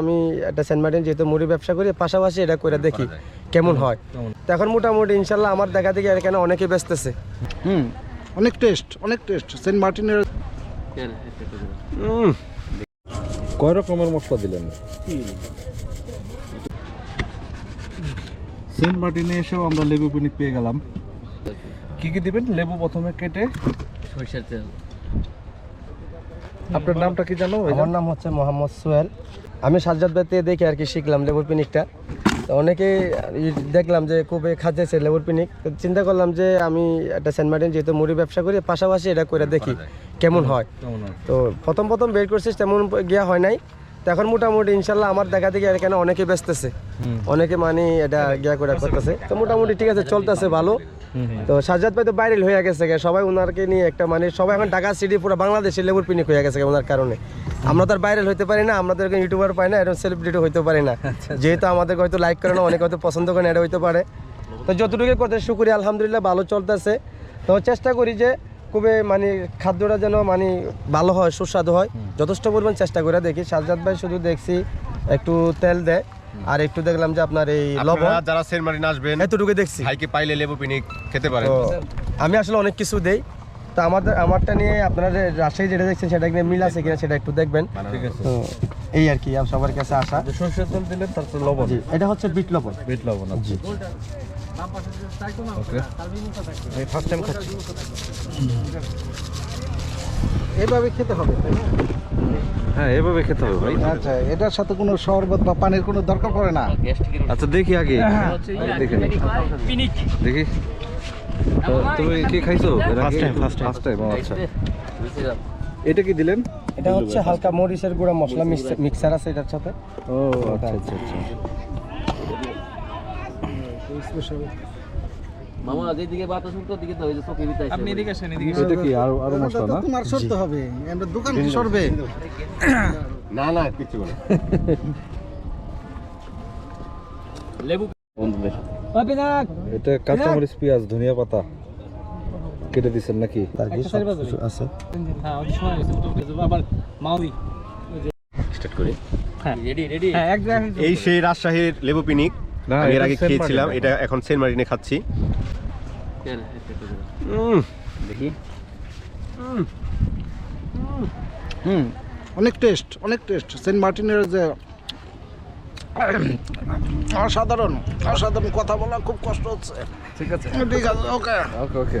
আমি একটা Saint Martin যেহেতু মুড়ি ব্যবসা করি পাশাপাশি এটা করে দেখি কেমন হয়। তো এখন মোটামুটি ইনশাল্লাহ আমার দেখা দেখি এখানে অনেকে ব্যস্তেছে হুম অনেক টেস্ট অনেক টেস্ট সেন্ট মার্টিনের কয় রকমের মশলা দিলেন? সেন্ট মার্টিনে এসেও আমরা লেবু পিনিক পেয়ে গেলাম। কি কি দিবেন? লেবু প্রথমে কেটে সরিষার তেল। আপনার নামটা কি জানো? আমার নাম হচ্ছে মোহাম্মদ সোহেল। আমি সাজ্জাদ ভাই দেখি দেখে আর কি শিখলাম লেবুর পিনিকটা। তো অনেকে দেখলাম যে খুব খাচ্ছে লেবুর পিনিক। চিন্তা করলাম যে আমি একটা সেন্ট মার্টিন যেহেতু মুড়ি ব্যবসা করি পাশাপাশি এটা করে দেখি কেমন হয়? তো প্রথম প্রথম বের করছিস তেমন গিয়া হয় নাই। তো এখন মোটামুটি ইনশাল্লাহ আমার দেখা দেখি এখানে অনেকে ব্যস্তেছে। অনেকে মানে এটা গিয়া করে করতেছে। তো মোটামুটি ঠিক আছে চলতেছে ভালো। তো সাজাদ ভাই তো ভাইরাল হয়ে গেছে। সবাই ওনারকে নিয়ে একটা মানে সবাই এখন ঢাকা সিটি পুরো বাংলাদেশে লেবুর পিনিক হয়ে গেছে ওনার কারণে। আমরা তো আর ভাইরাল হতে পারি না আমাদের ইউটিউবার পাই না এরকম সেলিব্রিটি হইতে পারি না। যেহেতু আমাদের হয়তো লাইক করে না অনেকে হয়তো পছন্দ করে না এটা হইতে পারে। তো যতটুকু করতে শুকুরি আলহামদুলিল্লাহ ভালো চলতেছে। তো চেষ্টা করি যে খুবই মানে খাদ্যটা যেন মানে ভালো হয় সুস্বাদু হয়। যথেষ্ট পরিমাণ চেষ্টা করে দেখি। সাজ্জাদ ভাই শুধু দেখছি একটু তেল দেয়। আর একটু দেখলাম যে আপনার এই লবণ। যারা সেন্ট মার্টিন আসবেন এতটুকু দেখছি। ভাইকে পাইলে লেবু পিনি খেতে পারেন? আমি আসলে অনেক কিছু দেই। তো আমাদের আমারটা নিয়ে আপনারা রাজশাহী যেটা দেখছেন সেটা মিল আছে কিনা সেটা একটু দেখবেন। ঠিক আছে। এই আর কি সবার কাছে আসা। সরষের তেল দিলেন তারপর লবণ। জি এটা হচ্ছে বিট লবণ। বিট লবণ আচ্ছা। ফার্স্ট টাইম খাচ্ছি। এভাবে খেতে হবে তাই না? হ্যাঁ এভাবে খেতে হবে ভাই। আচ্ছা এটার সাথে কোনো শরবত বা পানির কোনো দরকার পড়ে না? আচ্ছা দেখি আগে। দেখে। দেখি। তো তুমি কি খাইছো? ফার্স্ট টাইম আচ্ছা। এটা কি দিলেন? এটা হচ্ছে হালকা মরিচের গুঁড়া মশলা মিক্সার আছে এটার সাথে। ও আচ্ছা আচ্ছা আচ্ছা। মামা যেদিকে বাতাস উঠতো দিকে তো ওই যে আপনি এদিকে আসেন এটা কি আরও আরও মশলা না? তোমার সরতে হবে আমরা দোকান কি সরবে। না না কিছু না। লেবু এটা কাঁচামরিচ পেঁয়াজ ধনিয়া পাতা। কেটে দিছেন নাকি? আছে? স্টার্ট করি? রেডি রেডি এই সেই রাজশাহীর লেবু পিনিক এর আগে খেয়েছিলাম এটা এখন সেন্ট মার্টিনে খাচ্ছি। হ্যাঁ, দেখি। হুম অনেক টেস্ট অনেক টেস্ট সেন্ট মার্টিনের যে অসাধারণ অসাধারণ কথা বলা খুব কষ্ট হচ্ছে। ঠিক আছে। ঠিক আছে ওকে। ওকে ওকে।